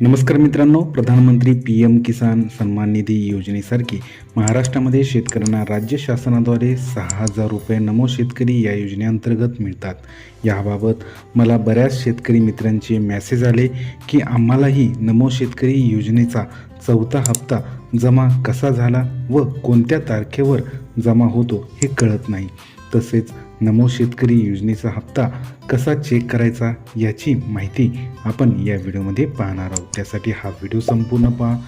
नमस्कार मित्रांनो प्रधानमंत्री पी एम किसान सन्मान निधी योजनेसारखी महाराष्ट्रामध्ये शेतकऱ्यांना राज्य शासनाद्वारे सहा हजार रुपये नमो शेतकरी या योजनेअंतर्गत मिळतात. याबाबत मला बऱ्याच शेतकरी मित्रांचे मेसेज आले की आम्हालाही नमो शेतकरी योजनेचा चौथा हप्ता जमा कसा झाला व कोणत्या तारखेवर जमा होतो हे कळत नाही. तसेच नमो शेतकरी योजनेचा हप्ता कसा चेक करायचा याची माहिती आपण या व्हिडिओमध्ये पाहणार आहोत. त्यासाठी हा व्हिडिओ संपूर्ण पहा.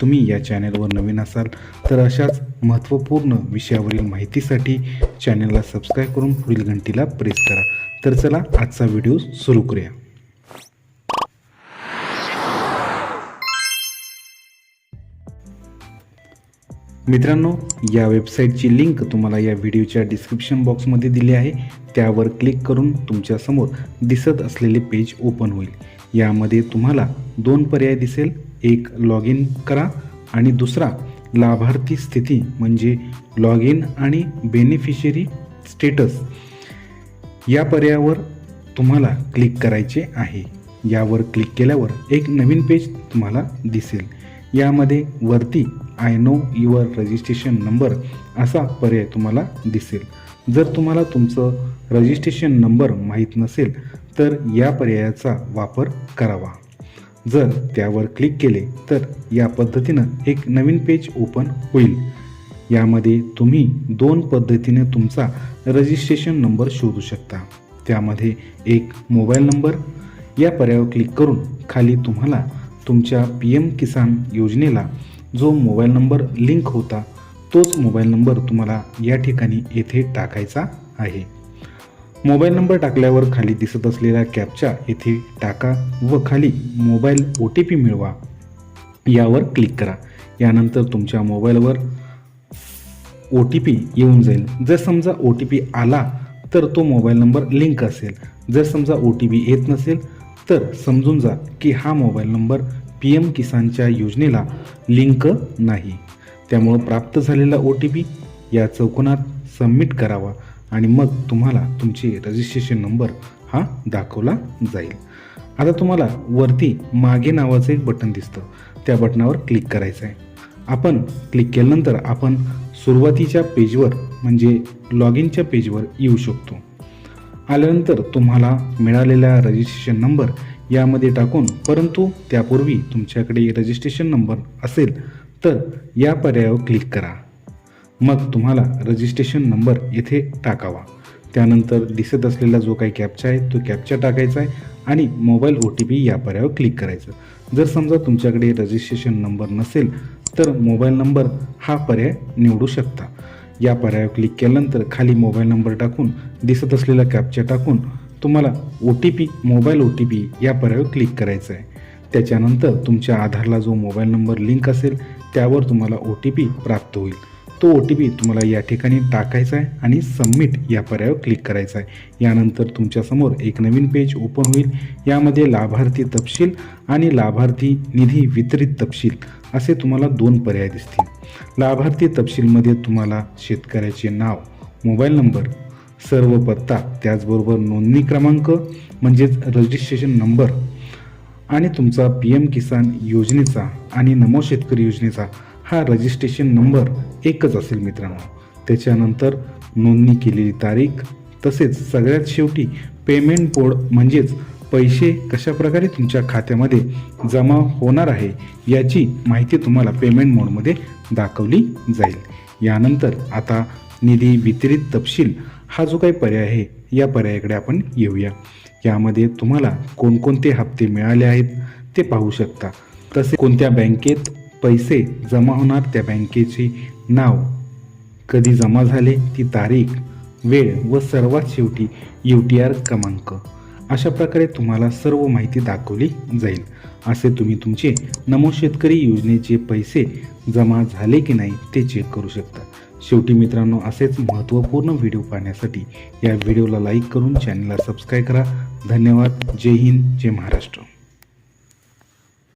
तुम्ही या चॅनलवर नवीन असाल तर अशाच महत्त्वपूर्ण विषयावरील माहितीसाठी चॅनलला सबस्क्राईब करून पुढील घंटीला प्रेस करा. तर चला आजचा व्हिडिओ सुरू करूया. मित्रांनो या वेबसाईटची लिंक तुम्हाला या व्हिडिओच्या डिस्क्रिप्शन बॉक्समध्ये दिली आहे. त्यावर क्लिक करून तुमच्यासमोर दिसत असलेले पेज ओपन होईल. यामध्ये तुम्हाला दोन पर्याय दिसेल. एक लॉग इन करा आणि दुसरा लाभार्थी स्थिती म्हणजे लॉग इन आणि बेनिफिशरी स्टेटस या पर्यायावर तुम्हाला क्लिक करायचे आहे. यावर क्लिक केल्यावर एक नवीन पेज तुम्हाला दिसेल. यामध्ये वरती I know your registration number असा पर्याय तुम्हाला दिसेल. जर तुम्हाला तुमचं रजिस्ट्रेशन नंबर माहीत नसेल तर या पर्यायाचा वापर करावा. जर त्यावर क्लिक केले तर या पद्धतीनं एक नवीन पेज ओपन होईल. यामध्ये तुम्ही दोन पद्धतीने तुमचा रजिस्ट्रेशन नंबर शोधू शकता. त्यामध्ये एक मोबाईल नंबर या पर्यायावर क्लिक करून खाली तुम्हाला तुमच्या पी एम किसान योजनेला जो मोबाईल नंबर लिंक होता तोच मोबाईल नंबर तुम्हाला या ठिकाणी येथे टाकायचा आहे. मोबाईल नंबर टाकल्यावर खाली दिसत असलेला कॅपचा येथे टाका व खाली मोबाईल ओ टी पी मिळवा. यावर क्लिक करा. यानंतर तुमच्या मोबाईलवर ओ टी पी येऊन जाईल. जर समजा ओ टी पी आला तर तो मोबाईल नंबर लिंक असेल. जर समजा ओ टी पी येत नसेल तर समजून जा की हा मोबाईल नंबर पी एम किसानच्या योजनेला लिंक नाही. त्यामुळं प्राप्त झालेला ओ टी पी या चौकोनात सबमिट करावा आणि मग तुम्हाला तुमचे रजिस्ट्रेशन नंबर हा दाखवला जाईल. आता तुम्हाला वरती मागे नावाचं एक बटन दिसतं. त्या बटनावर क्लिक करायचं आहे. आपण क्लिक केल्यानंतर आपण सुरुवातीच्या पेजवर म्हणजे लॉग इनच्या पेजवर येऊ शकतो. आल्यानंतर तुम्हाला मिळालेला रजिस्ट्रेशन नंबर यामध्ये टाकून परंतु त्यापूर्वी तुमच्याकडे रजिस्ट्रेशन नंबर असेल तर या पर्यायावर क्लिक करा. मग तुम्हाला रजिस्ट्रेशन नंबर येथे टाकावा. त्यानंतर दिसत असलेला जो काही कॅप्चा आहे तो कॅप्चा टाकायचा आहे आणि मोबाईल ओ टी पी या पर्यायावर क्लिक करायचं. जर समजा तुमच्याकडे रजिस्ट्रेशन नंबर नसेल तर मोबाईल नंबर हा पर्याय निवडू शकता. या पर्यायावर क्लिक केल्यानंतर खाली मोबाईल नंबर टाकून दिसत असलेला कॅप्चा टाकून तुम्हाला O T P mobile O T P या पर्यायावर क्लिक करायचं आहे. त्याच्यानंतर तुमच्या आधारला जो मोबाईल नंबर लिंक असेल त्यावर तुम्हाला ओ टी पी प्राप्त होईल. तो ओ टी पी तुम्हाला या ठिकाणी टाकायचा आहे आणि सबमिट या पर्यायावर क्लिक करायचा आहे. यानंतर तुमच्यासमोर एक नवीन पेज ओपन होईल. यामध्ये लाभार्थी तपशील आणि लाभार्थी निधी वितरित तपशील असे तुम्हाला दोन पर्याय दिसतील. लाभार्थी तपशीलमध्ये तुम्हाला शेतकऱ्याचे नाव मोबाईल नंबर सर्व पत्ता त्याचबरोबर नोंदणी क्रमांक म्हणजेच रजिस्ट्रेशन नंबर आणि तुमचा पी एम किसान योजनेचा आणि नमो शेतकरी योजनेचा हा रजिस्ट्रेशन नंबर एकच असेल मित्रांनो. त्याच्यानंतर नोंदणी केलेली तारीख तसेच सगळ्यात शेवटी पेमेंट कोड म्हणजेच पैसे कशाप्रकारे तुमच्या खात्यामध्ये जमा होणार आहे याची माहिती तुम्हाला पेमेंट मोडमध्ये दाखवली जाईल. यानंतर आता निधी वितरित तपशील हा जो काही पर्याय आहे या पर्यायाकडे आपण येऊया. यामध्ये तुम्हाला कोणकोणते हप्ते मिळाले आहेत ते पाहू शकता. तसे कोणत्या बँकेत पैसे जमा होणार त्या बँकेचे नाव कधी जमा झाले ती तारीख वेळ व सर्वात शेवटी यू टी आर क्रमांक. अशा प्रकारे तुम्हाला सर्व माहिती दाखवली जाईल. असे तुम्ही तुमचे नमो शेतकरी योजनेचे पैसे जमा झाले की नाही ते चेक करू शकता. शेवटी मित्रांनो असेच महत्त्वपूर्ण व्हिडिओ पाहण्यासाठी या व्हिडिओला लाईक करून चॅनलला सबस्क्राईब करा. धन्यवाद. जय हिंद जय महाराष्ट्र.